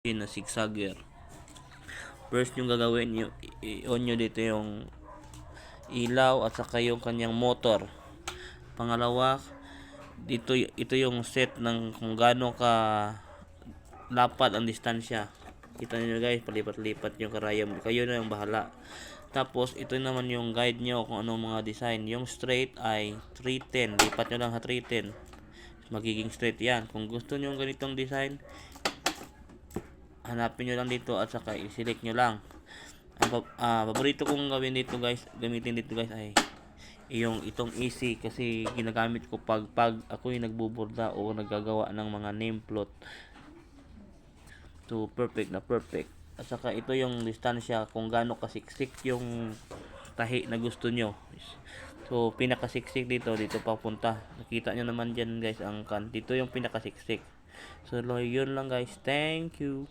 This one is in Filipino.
na zigzagger. First yung gagawin nyo, i-on nyo dito yung ilaw at saka yung kanyang motor. Pangalawa, dito ito yung set ng kung gaano ka lapad ang distansya. Kita niyo guys, palipat-lipat yung karayom. Kayo na yung bahala. Tapos, ito naman yung guide nyo kung anong mga design. Yung straight ay 310. Lipat nyo lang sa 310. Magiging straight yan. Kung gusto nyo ganitong design, hanapin nyo lang dito at saka i-select nyo lang. Ang ah, paborito kong gawin dito guys, gamitin dito guys ay yung itong easy kasi ginagamit ko pag pag ako yung nagbuburda o naggagawa ng mga name plot to perfect na perfect. At saka ito yung distansya kung gaano kasiksik yung tahi na gusto nyo. So, pinakasiksik dito, dito papunta. Nakita nyo naman dyan guys ang kan. Dito yung pinakasiksik. So, yun lang guys. Thank you.